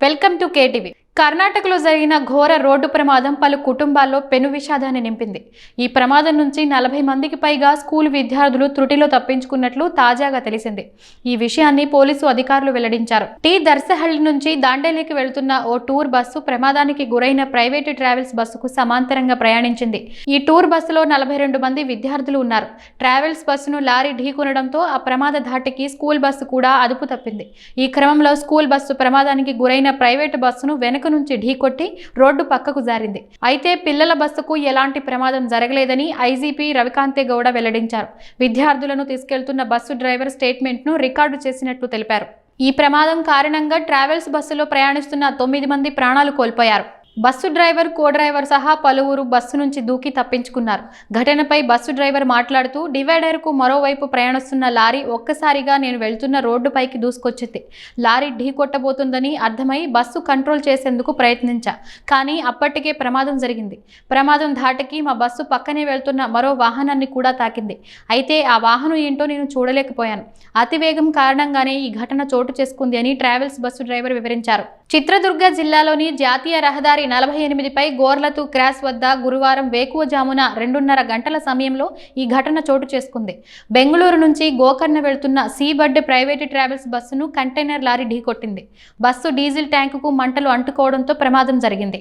Welcome to KTV కర్ణాటకలో జరిగిన ఘోర రోడ్డు ప్రమాదం పలు కుటుంబాల్లో పెను విషాదాన్ని నింపింది. ఈ ప్రమాదం నుంచి నలభై మందికి పైగా స్కూల్ విద్యార్థులు త్రుటిలో తప్పించుకున్నట్లు తాజాగా తెలిసింది. ఈ విషయాన్ని పోలీసు అధికారులు వెల్లడించారు. టీ దర్శహళ్ళి నుంచి దాండేలికి వెళ్తున్న ఓ టూర్ బస్సు ప్రమాదానికి గురైన ప్రైవేటు ట్రావెల్స్ బస్సుకు సమాంతరంగా ప్రయాణించింది. ఈ టూర్ బస్సులో నలభై రెండు మంది విద్యార్థులు ఉన్నారు. ట్రావెల్స్ బస్సును లారీ ఢీకొనడంతో ఆ ప్రమాద ధాటికి స్కూల్ బస్సు కూడా అదుపు తప్పింది. ఈ క్రమంలో స్కూల్ బస్సు ప్రమాదానికి గురైన ప్రైవేటు బస్సును వెనుక నుంచి ఢీకొట్టి రోడ్డు పక్కకు జారింది. అయితే పిల్లల బస్సుకు ఎలాంటి ప్రమాదం జరగలేదని ఐజీపీ రవికాంతే గౌడ వెల్లడించారు. విద్యార్థులను తీసుకెళ్తున్న బస్సు డ్రైవర్ స్టేట్మెంట్ను రికార్డు చేసినట్లు తెలిపారు. ఈ ప్రమాదం కారణంగా ట్రావెల్స్ బస్సులో ప్రయాణిస్తున్న తొమ్మిది మంది ప్రాణాలు కోల్పోయారు. బస్సు డ్రైవర్ కో డ్రైవర్ సహా పలువురు బస్సు నుంచి దూకి తప్పించుకున్నారు. ఘటనపై బస్సు డ్రైవర్ మాట్లాడుతూ డివైడర్కు మరోవైపు ప్రయాణిస్తున్న లారీ ఒక్కసారిగా నేను వెళ్తున్న రోడ్డుపైకి దూసుకొచ్చింది. లారీ ఢీ కొట్టబోతుందని అర్థమై బస్సు కంట్రోల్ చేసేందుకు ప్రయత్నించా. కానీ అప్పటికే ప్రమాదం జరిగింది. ప్రమాదం ధాటికి మా బస్సు పక్కనే వెళ్తున్న మరో వాహనాన్ని కూడా తాకింది. అయితే ఆ వాహనం ఏంటో నేను చూడలేకపోయాను. అతివేగం కారణంగానే ఈ ఘటన చోటు చేసుకుంది అని ట్రావెల్స్ బస్సు డ్రైవర్ వివరించారు. చిత్రదుర్గ జిల్లాలోని జాతీయ రహదారి నలభై ఎనిమిదిపై గోర్లతు క్రాస్ వద్ద గురువారం వేకువజామున రెండున్నర గంటల సమయంలో ఈ ఘటన చోటు చేసుకుంది. బెంగళూరు నుంచి గోకర్ణ వెళ్తున్న సీబడ్ ప్రైవేటు ట్రావెల్స్ బస్సును కంటైనర్ లారీ ఢీకొట్టింది. బస్సు డీజిల్ ట్యాంకుకు మంటలు అంటుకోవడంతో ప్రమాదం జరిగింది.